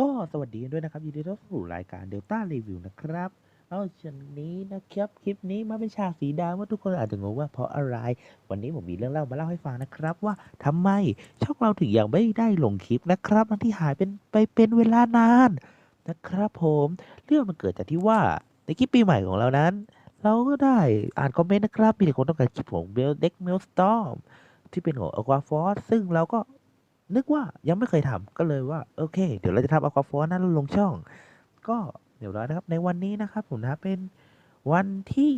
ก็สวัสดีกันด้วยนะครับยินดีต้อนรับสู่รายการ Delta Review นะครับเอาชันนี้นะครับคลิปนี้มาเป็นฉากสีดำว่าทุกคนอาจจะงงว่าเพราะอะไร วันนี้ผมมีเรื่องเล่ามาเล่าให้ฟังนะครับ ว่าทำไมช่องเราถึงยังไม่ได้ลงคลิปนะครับที่หายเป็นไปเป็นเวลานานนะครับ ผมเรื่องมันเกิดจากที่ว่าในคลิปปีใหม่ของเรานั้น เราก็ได้อ่านคอมเมนต์นะครับมีคนต้องการคลิปของเบลเด็กเมลสตอมที่เป็นของ Aqua Force ซึ่งเราก็ นึกว่ายังไม่เคยทำก็เลยว่า โอเค เดี๋ยวเราจะทำอควาฟอนั้นลงช่อง ก็เดี๋ยวร้อยนะครับ ในวันนี้นะครับ ผมนะเป็นวันที่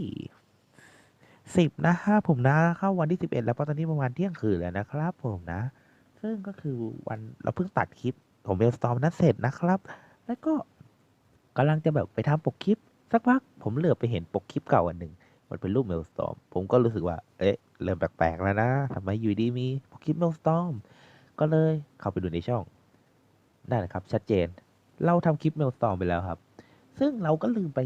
สิบนะครับผมนะเข้าวันที่สิบเอ็ดแล้วเพราะตอนนี้ประมาณเที่ยงคืนแล้วนะครับ ผมนะ ซึ่งก็คือวันเราเพิ่งตัดคลิปของเบลสตอมนั้นเสร็จนะครับ แล้วก็กำลังจะแบบไปทำปกคลิป สักพักผมเหลือไปเห็นปกคลิปเก่าอันหนึ่งมันเป็นรูปเมลสตอมผมก็รู้สึกว่า เอ๊ะ เริ่มแปลกๆแล้วนะทำไมอยู่ดีมีปกคลิปเมลสตอม ก็เลยเข้าไปดูในช่องนั่นแหละครับ ชัดเจน เราทำคลิปเมลสตอมไปแล้วครับ ซึ่งเราก็ลืมไป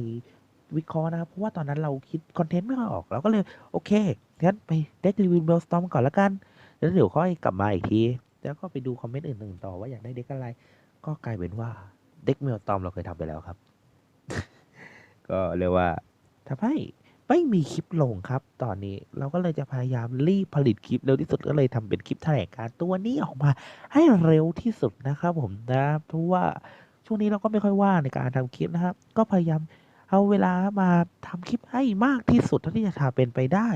วิเคราะห์นะครับ เพราะว่าตอนนั้นเราคิดคอนเทนต์ไม่ค่อยออก เราก็เลยโอเคงั้นไปเด็กรีวิวเมลสตอมก่อนละกัน แล้วเดี๋ยวค่อยกลับมาอีกที แล้วก็ไปดูคอมเมนต์อื่นๆต่อว่าอยากได้เด็กอะไร ก็กลายเป็นว่าเด็กเมลสตอมเราเคยทำไปแล้วครับ ก็เรียกว่าทำให้ ไม่มีคลิปลงครับ ตอนนี้เราก็เลยจะพยายามรีบผลิตคลิปเร็วที่สุดก็เลยทำเป็นคลิปแถลงการตัวนี้ออกมาให้เร็วที่สุดนะครับผมนะเพราะว่าช่วงนี้เราก็ไม่ค่อยว่างในการทำคลิปนะครับ ก็พยายามเอาเวลามาทำคลิปให้มากที่สุดเท่าที่จะทำเป็นไปได้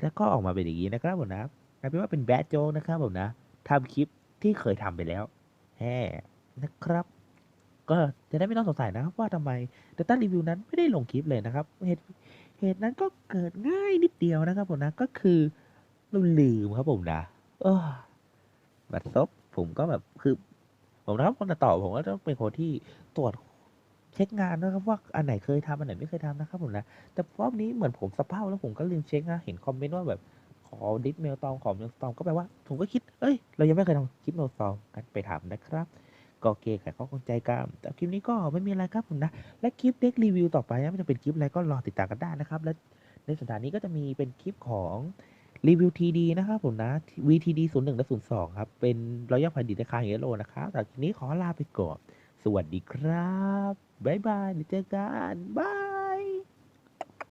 แล้วก็ออกมาเป็นอย่างนี้นะครับผมนะกลายเป็นว่าเป็นแบดโจกนะครับผมนะทำคลิปที่เคยทำไปแล้วแฮ่นะครับ ก็จะได้ไม่ต้องสงสัยนะครับว่าทำไม Data Review นั้นไม่ได้ลงคลิปเลยนะครับเหตุ ตุนั้นก็เกิดง่ายนิดเดียวนะครับผมนะก็คือเราลืมครับผมนะเออบัตรซบผมก็แบบคือผมนะครับคนต่อผมก็ต้องเป็นคนที่ตรวจเช็คงานนะครับว่าอันไหนเคยทำอันไหนไม่เคยทำนะครับผมนะแต่รอบนี้เหมือนผมสะเพร่าแล้วผมก็ลืมเช็คนะเห็นคอมเมนต์ว่าแบบขอดิสเมลตอมขอเมลตอมก็แปลว่าผมก็คิดเอ้ยเรายังไม่เคยทำคลิปเมลตอมกันไปทำนะครับ ก็โอเคค่ะขอข้องใจกันแต่คลิปนี้ก็ไม่มีอะไรครับผมนะ และคลิปเด็กรีวิวต่อไปนะมันจะเป็นคลิปอะไรก็รอติดตามกันได้นะครับ และในสัปดาห์นี้ก็จะมีเป็นคลิปของรีวิวทีดีนะครับผมนะ VTD 0 1และ02ครับ เป็นรอยัลพันดิตราคาเฮโร่นะครับแต่คลิปนี้ขอลาไปก่อน สวัสดีครับ บ๊ายบายเดี๋ยวเจอกันบาย